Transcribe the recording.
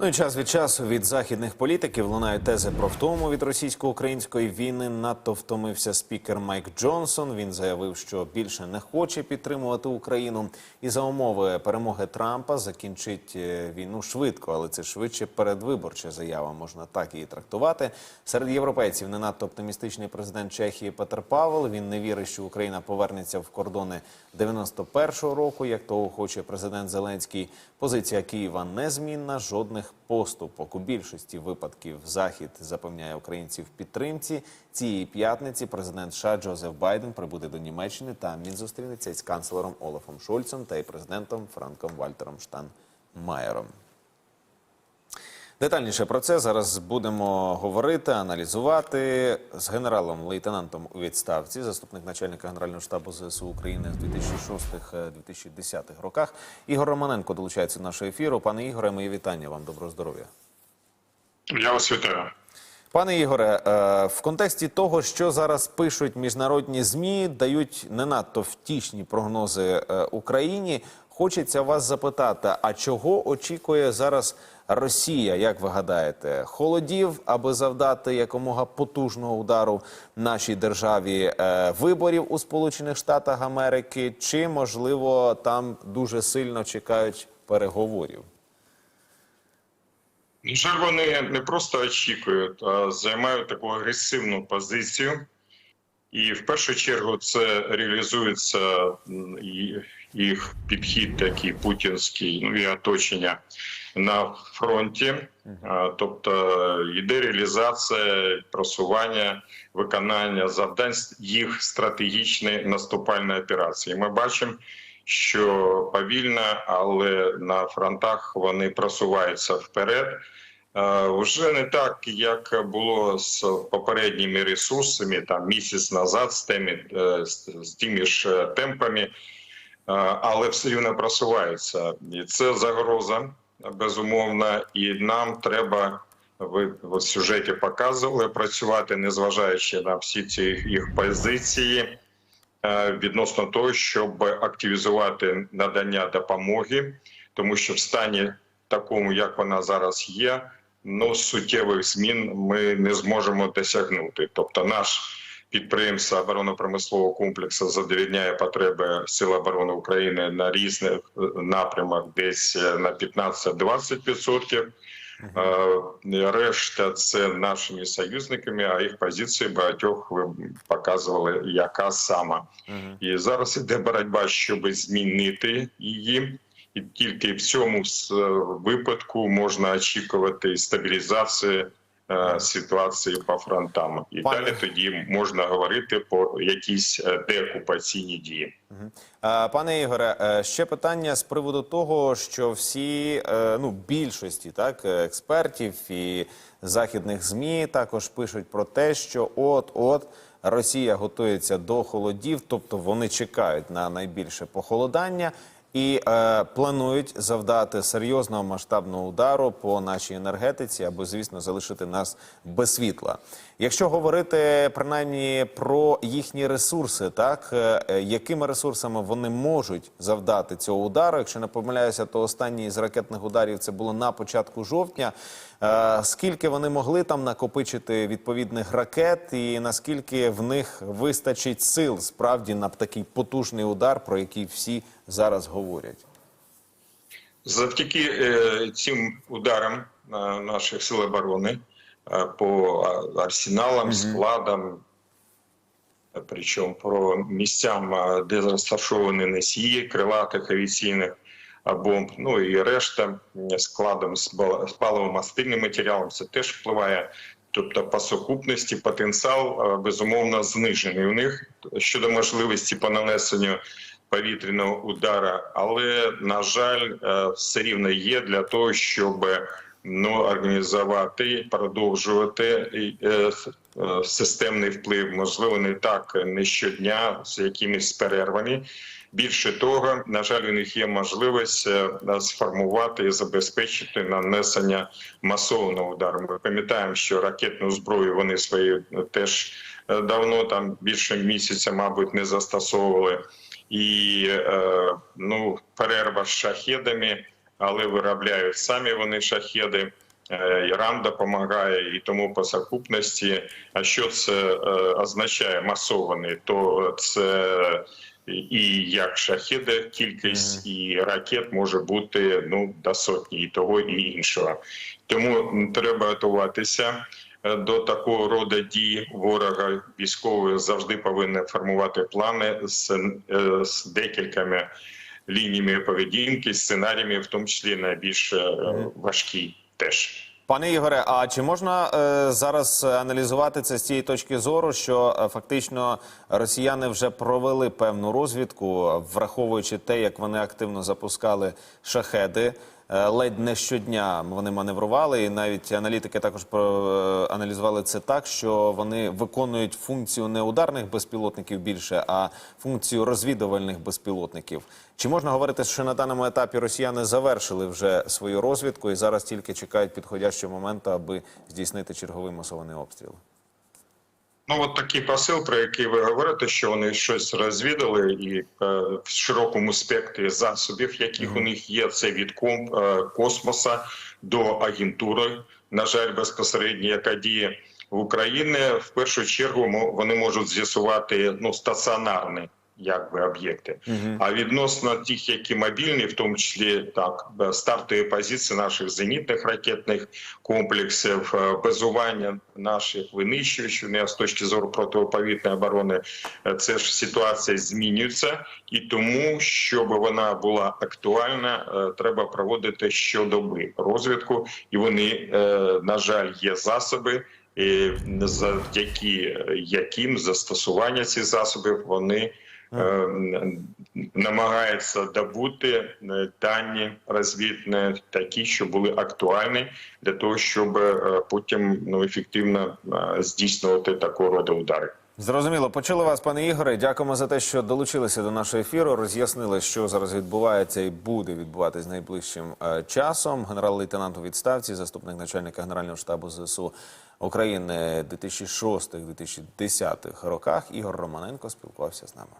Ну і час від часу від західних політиків лунають тези про втому від російсько-української війни. Надто втомився спікер Майк Джонсон. Він заявив, що більше не хоче підтримувати Україну. І за умови перемоги Трампа закінчить е, війну швидко, але це швидше передвиборча заява. Можна так її трактувати. Серед європейців не надто оптимістичний президент Чехії Петер Павел. Він не вірить, що Україна повернеться в кордони 91-го року, як того хоче президент Зеленський. Позиція Києва незмінна, жодних поступок. У більшості випадків Захід запевняє українців підтримці. Цієї п'ятниці президент США Джозеф Байден прибуде до Німеччини. Там він зустрінеться із канцлером Олафом Шольцем та і президентом Франком Вальтером Штанмаєром. Детальніше про це зараз будемо говорити, аналізувати з генералом-лейтенантом у відставці, заступник начальника Генерального штабу ЗСУ України з 2006-2010 роках. Ігор Романенко долучається до нашого ефіру. Пане Ігоре, мої вітання вам. Доброго здоров'я. Я вас вітаю. Пане Ігоре, е, в контексті того, що зараз пишуть міжнародні змі, дають не надто втішні прогнози е, Україні. Хочеться вас запитати: а чого очікує зараз Росія? Як ви гадаєте, холодів, аби завдати якомога потужного удару нашій державі е, виборів у Сполучених Штатах Америки, чи можливо там дуже сильно чекають переговорів? На вони не просто очікують, а займають таку агресивну позицію. І в першу чергу це реалізується їх підхід, такий путінський, ну і оточення на фронті. Тобто йде реалізація, просування, виконання завдань їх стратегічної наступальної операції. Ми бачимо, що повільно, але на фронтах вони просуваються вперед. Вже не так, як було з попередніми ресурсами, там місяць назад, з тими, е, з, тими ж е, темпами, але все рівно просуваються. І це загроза, безумовно, і нам треба. Ви в сюжеті показували працювати, незважаючи на всі ці їх позиції е, відносно того, щоб активізувати надання допомоги, тому що в стані такому, як вона зараз є, ну суттєвих змін ми не зможемо досягнути. Тобто, наш підприємство оборонно-промислового комплексу задовільняє потреби Сил оборони України на різних е, напрямах, десь е, на 15-20%. Е, Решта це нашими союзниками, а їх позиції багатьох ви показували, яка сама. І зараз іде боротьба, щоб змінити її. І тільки в цьому випадку можна очікувати стабілізації ситуації по фронтам. І Пане- далі тоді можна говорити про якісь е, деокупаційні дії. Е, Пане Ігоре, е, ще питання з приводу того, що всі е, ну більшості так е, експертів і західних змі також пишуть про те, що от от Росія готується до холодів, тобто вони чекають на найбільше похолодання. І е, планують завдати серйозного масштабного удару по нашій енергетиці, аби, звісно, залишити нас без світла. Якщо говорити принаймні про їхні ресурси, так е, е, якими ресурсами вони можуть завдати цього удару? Якщо не помиляюся, то останній з ракетних ударів це було на початку жовтня. Е, скільки вони могли там накопичити відповідних ракет, і наскільки в них вистачить сил справді на такий потужний удар, про який всі зараз говорять? Завдяки е, цим ударам е, наших сил оборони е, по арсеналам, складам, е, причому про місцям, де розташовані носії крилатих авіаційних бомб, ну і решта складом з паливо-мастильним матеріалом, це теж впливає. Тобто, по сукупності потенціал безумовно знижений у них щодо можливості по нанесенню повітряного удара, але на жаль, е, все рівно є для того, щоб ну організувати, продовжувати е, е, системний вплив. Можливо, не так не щодня з якимись перервами. Більше того, на жаль, у них є можливість сформувати і забезпечити нанесення масованого удару. Ми пам'ятаємо, що ракетну зброю вони свої теж давно там більше місяця, мабуть, не застосовували і е, ну, перерва з шахедами але виробляють самі вони шахеди. Е, Іран допомагає і тому по сукупності. А що це е, означає масований? То це і як шахеди, кількість і ракет може бути ну до сотні і того і іншого. Тому треба готуватися е, до такого роду дій ворога. Військові завжди повинні формувати плани з, е, з декількома лініями поведінки, сценаріями, в тому числі найбільш е, важкі теж. Пане Ігоре, а чи можна е, зараз аналізувати це з цієї точки зору, що е, фактично росіяни вже провели певну розвідку, враховуючи те, як вони активно запускали шахеди? Е, Ледь не щодня вони маневрували, і навіть аналітики також проаналізували це так, що вони виконують функцію не ударних безпілотників більше, а функцію розвідувальних безпілотників. Чи можна говорити, що на даному етапі росіяни завершили вже свою розвідку і зараз тільки чекають підходящого моменту, аби здійснити черговий масований обстріл? Ну, от такий посил, про який ви говорите, що вони щось розвідали, і е, в широкому спектрі засобів, яких у них є, це від комп, е, космоса до агентури, на жаль, безпосередньо, яка діє в Україні. В першу чергу вони можуть з'ясувати ну стаціонарні якби об'єкти. А відносно тих, які мобільні, в тому числі так е, стартові позиції наших зенітних ракетних комплексів, е, базування наших винищувачів не з точки зору протиповітряної оборони, е, це ж ситуація змінюється, і тому, щоб вона була актуальна, треба проводити щодоби розвідку, і вони, на жаль, є засоби. І завдяки яким застосування цих засобів вони е, намагаються добути е, дані розвідні такі, що були актуальні для того, щоб е, потім ну ефективно е, здійснювати такого роду удари. Зрозуміло, почули вас, пане Ігоре. Дякуємо за те, що долучилися до нашого ефіру. Роз'яснили, що зараз відбувається і буде відбуватись найближчим е, часом. Генерал-лейтенант у відставці, заступник начальника генерального штабу ЗСУ України 2006-2010 роках. Ігор Романенко спілкувався з нами.